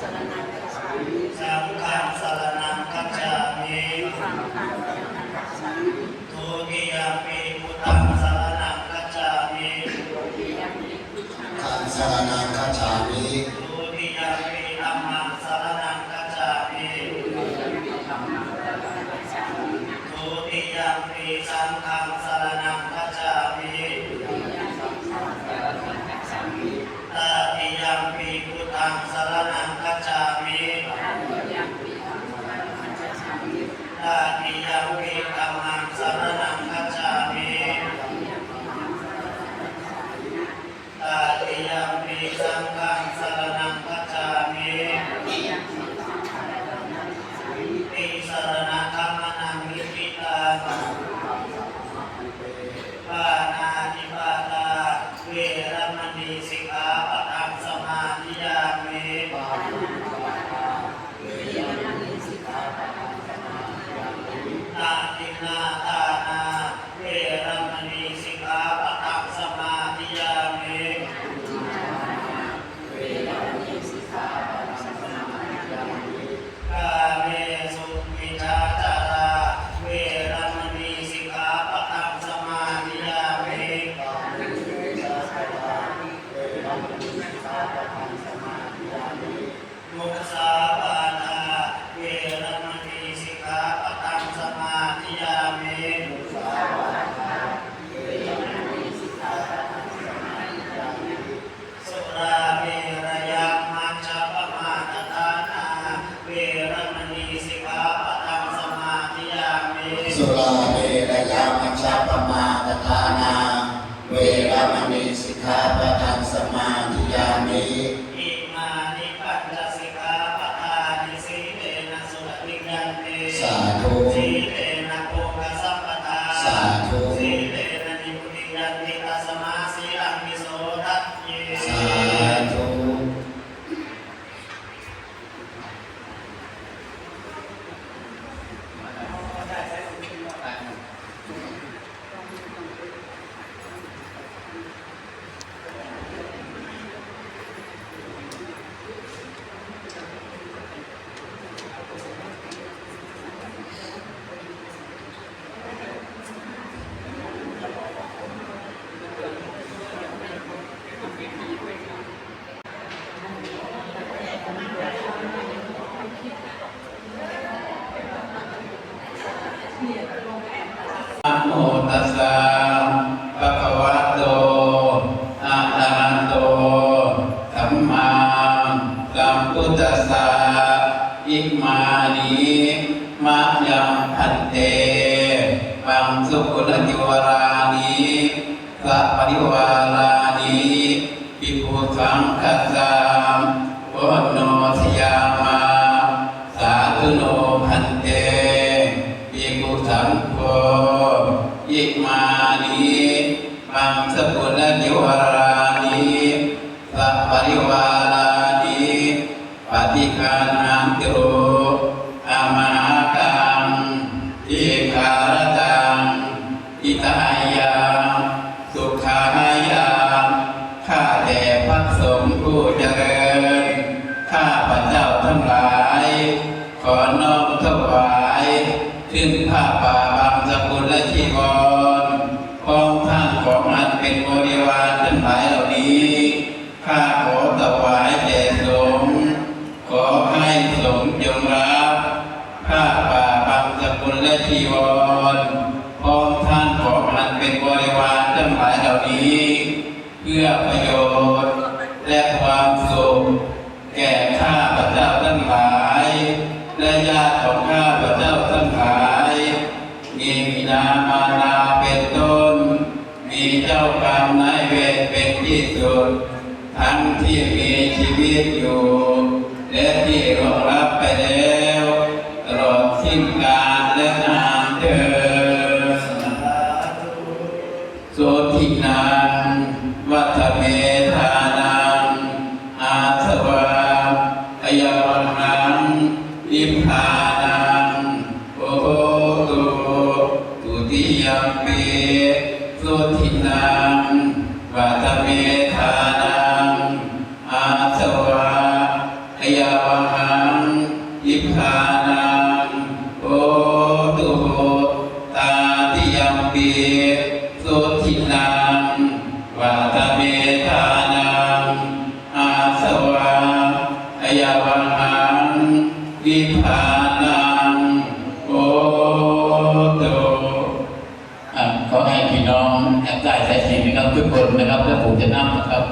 สารนังกัจฉามิสังฆันังมิสังฆัสารนังจามิทุติธัสารนังจามิทุติยมิพุทธัสารนังจามิธัมมสารนังจามิทุติยมิสังฆั ณีสิกขาปะทังสมาธิยามิ อิมานิปัญจสิกขาปทานิสีเลนะสุรติยันติ สาธุ สีเลนะโภคสัมปทา สาธุ สีเลนะนิพุติยันติตัสมาสีลังมิโสทัตเย สาธุ นะโม ตัสสะภะคะวะโตอะระหะโตสัมมาสัมพุทธัสสะอิมานิมะยังพันเตบังสุกุลติวรานิสัพปริวารานิปิภูสังคัสสะโอโนสยา ปฏิคานังติโรอามากังอิคารตังอิตายังสุขายังข้าแต่พระสงฆ์ผู้เจริญ ข้าพระเจ้าทั้งหลาย ขอน้อมถวาย ขึ้นผ้าป่า จีวรของท่านของอันเป็นบริวารทั้งหลายเหล่านี้ เพื่อประโยชน์และความสุขแก่ข้าพระเจ้าทั้งหลายและญาติของข้าพระเจ้าทั้งหลายมีบิดามารดาเป็นต้น มีเจ้ากรรมนายเวรเป็นที่สุด ทั้งที่มีชีวิตอยู่และที่ อิมพานังโอตุตุติยมปีโสทินังวัฏเมธานังอาสวะอยาวันังอิมพานังโอตุตาติยมปีสุทินังวาตเม นะครับและผมจะนั่งนะครับ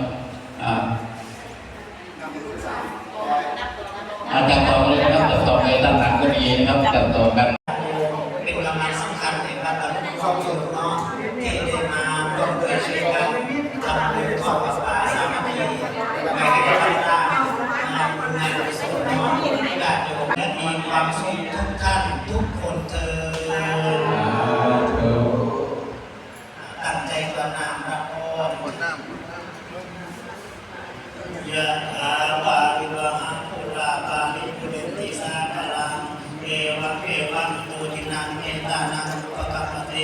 เอวังโตจินังเอตานังอุปกัปปะเต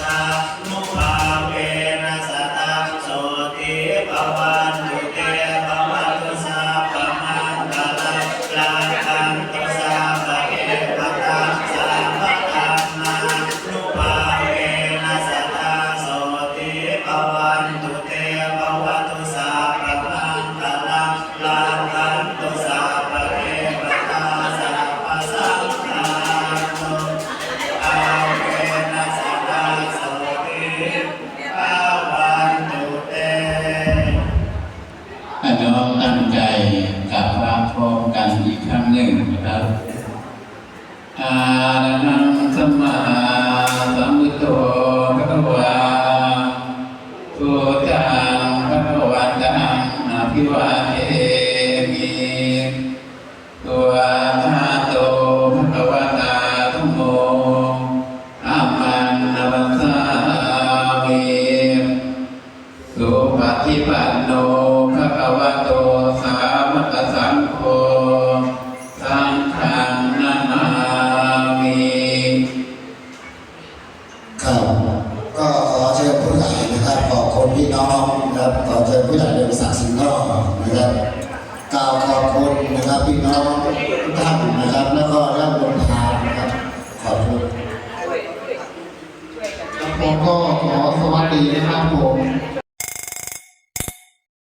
Allah. หนึ่งนะครับอาลังสัมมาสัมพุทโธพระวาตุจังพระวันตังาภิวาเทมิตัวธาตุพระวตาทุโม พี่น้องนะครับขอเชิญผู้ใหญ่เดินศักดิ์สิงห์นอกนะครับกล่าวขอบคุณนะครับพี่น้องทุกท่านนะครับ แล้วก็ร่ำรวยทานนะครับขอบคุณผมก็ขอสวัสดีนะครับผม